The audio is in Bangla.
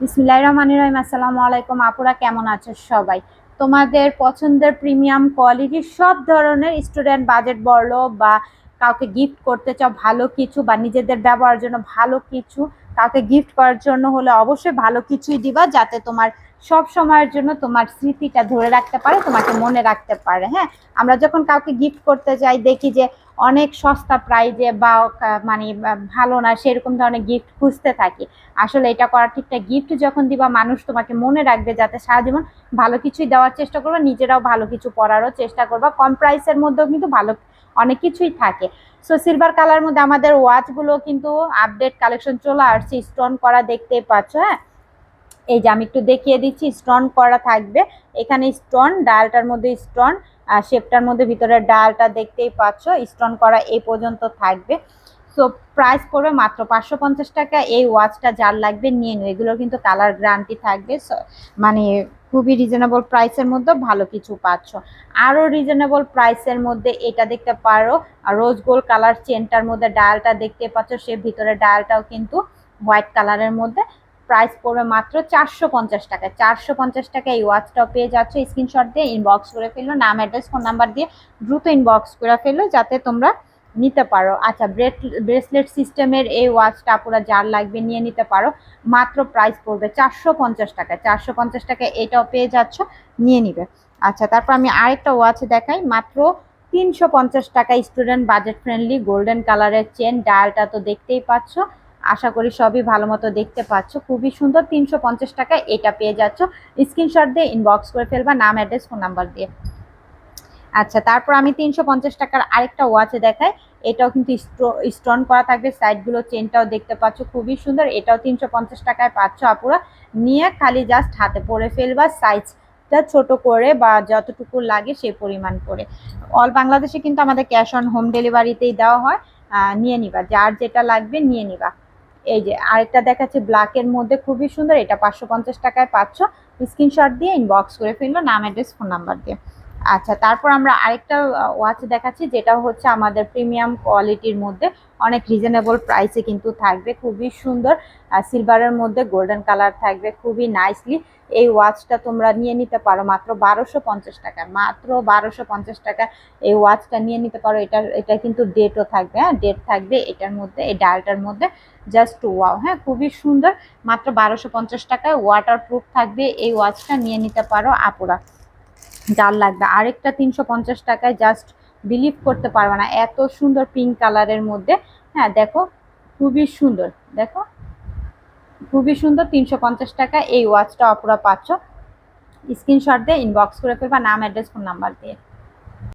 বিসমিল্লাহির রহমানির রহিম, আসসালামু আলাইকুম। আপুরা কেমন আছো সবাই? তোমাদের পছন্দের প্রিমিয়াম কোয়ালিটির সব ধরনের স্টুডেন্ট বাজেট বলো বা কাউকে গিফট করতে চাও ভালো কিছু বা নিজেদের ব্যবহারের জন্য ভালো কিছু কাউকে গিফট করার জন্য হলে অবশ্যই ভালো কিছুই দিবা যাতে তোমার সব সময়ের জন্য তোমার স্মৃতিটা ধরে রাখতে পারে, তোমাকে মনে রাখতে পারে হ্যাঁ? আমরা যখন কাউকে গিফট করতে যাই, দেখি যে অনেক সস্তা প্রাইজে বা মানে ভালো না, সেরকম ধরনের গিফট খুঁজতে থাকি। আসলে এটা করার ঠিকঠাক গিফট যখন দিবা, মানুষ তোমাকে মনে রাখবে যাতে সারা জীবন ভালো কিছুই দেওয়ার চেষ্টা করবা, নিজেরাও ভালো কিছু পড়ারও চেষ্টা করবা। কম প্রাইসের মধ্যেও কিন্তু ভালো, অনেক কিছুই থাকে। সো সিলভার কালার মধ্যে আমাদের ওয়াচগুলো কিন্তু আপডেট কালেকশন চলে আসছে স্টোন করা দেখতেই পাচ্ছ হ্যাঁ? এই যে আমি একটু দেখিয়ে দিচ্ছি স্টোন করা থাকবে। এখানে স্টোন ডালটার মধ্যে স্টোন আর শেপটার মধ্যে ভিতরে ডালটা দেখতেই পাচ্ছ স্টোন করা এই পর্যন্ত থাকবে। সো প্রাইস পড়বে মাত্র পাঁচশো পঞ্চাশ টাকা। এই ওয়াচটা যার লাগবে নিয়ে নিও। এগুলো কিন্তু কালার গ্যারান্টি থাকবে। মানে খুবই রিজনেবল প্রাইসের মধ্যে ভালো কিছু পাচ্ছ। আরও রিজনেবল প্রাইসের মধ্যে এটা দেখতে পারো। রোজ গোল্ড কালার চেনটার মধ্যে ডালটা দেখতে পাচ্ছ। সে ভিতরে ডালটাও কিন্তু হোয়াইট কালারের মধ্যে। প্রাইস পড়বে মাত্র চারশো পঞ্চাশ টাকা চারশো পঞ্চাশ টাকা এই ওয়াচটাও পেয়ে যাচ্ছ। স্ক্রিনশট দিয়ে ইনবক্স করে ফেলল, নাম অ্যাড্রেস ফোন নাম্বার দিয়ে দ্রুত ইনবক্স করে ফেলল যাতে তোমরা নিতে পারো। আচ্ছা ব্রেট ব্রেসলেট সিস্টেমের এই ওয়াচটা পুরো যার লাগবে নিয়ে নিতে পারো। মাত্র প্রাইস পড়বে চারশো পঞ্চাশ টাকা চারশো পঞ্চাশ টাকা এটাও পেয়ে যাচ্ছ, নিয়ে নিবে। আচ্ছা তারপর আমি আরেকটা ওয়াচ দেখাই। মাত্র তিনশো পঞ্চাশ টাকা স্টুডেন্ট বাজেট ফ্রেন্ডলি গোল্ডেন কালারের চেন ডায়ালটা তো দেখতেই পাচ্ছ। আশা করি সবই ভালো মতো দেখতে পাচ্ছ। খুবই সুন্দর, তিনশো পঞ্চাশ টাকা এটা পেয়ে যাচ্ছ। স্ক্রিনশট দিয়ে ইনবক্স করে ফেলবা, নাম অ্যাড্রেস ফোন নাম্বার দিয়ে। আচ্ছা তারপর আমি তিনশো পঞ্চাশ টাকার আরেকটা ওয়াচে দেখাই। এটাও কিন্তু স্টোন করা থাকবে সাইডগুলো চেনটাও দেখতে পাচ্ছ, খুবই সুন্দর। এটাও তিনশো পঞ্চাশ টাকায় পাচ্ছ আপুরা। নিয়ে খালি জাস্ট হাতে পরে ফেলবা সাইজটা ছোট করে বা যতটুকু লাগে সেই পরিমাণ করে। অল বাংলাদেশে কিন্তু আমাদের ক্যাশ অন হোম ডেলিভারিতেই দেওয়া হয়। নিয়ে নিবা, যার যেটা লাগবে নিয়ে নিবা। এই যে আরেকটা দেখাচ্ছে ব্ল্যাকের মধ্যে, খুবই সুন্দর। এটা পাঁচশো পঞ্চাশ টাকায় পাচ্ছ। স্ক্রিনশট দিয়ে ইনবক্স করে ফেলল, নাম অ্যাড্রেস ফোন নাম্বার দিয়ে। আচ্ছা তারপর আমরা আরেকটা ওয়াচ দেখাচ্ছি, যেটা হচ্ছে আমাদের প্রিমিয়াম কোয়ালিটির মধ্যে অনেক রিজনেবল প্রাইসে কিন্তু থাকবে, খুবই সুন্দর সিলভারের মধ্যে গোল্ডেন কালার থাকবে, খুবই নাইসলি এই ওয়াচটা তোমরা নিয়ে নিতে পারো মাত্র বারোশো পঞ্চাশ টাকা, মাত্র বারোশো পঞ্চাশ টাকা এই ওয়াচটা নিয়ে নিতে পারো। এটা এটা কিন্তু ডেটও থাকবে হ্যাঁ ডেট থাকবে এটার মধ্যে, এই ডালটার মধ্যে জাস্ট ওয়াও হ্যাঁ খুবই সুন্দর, মাত্র বারোশো পঞ্চাশ টাকায় ওয়াটার প্রুফ থাকবে, এই ওয়াচটা নিয়ে নিতে পারো আপুরা। যার লাগবে। আরেকটা তিনশো পঞ্চাশ টাকায় জাস্ট বিলিভ করতে পারবে না। এত সুন্দর পিঙ্ক কালারের মধ্যে। হ্যাঁ দেখো, খুবই সুন্দর। দেখো, খুবই সুন্দর তিনশো পঞ্চাশ টাকা। এই ওয়াচটা অপরা পাচ্ছ। স্ক্রিনশট দিয়ে ইনবক্স করে ফেলবা, নাম অ্যাড্রেস ফোন নাম্বার দিয়ে।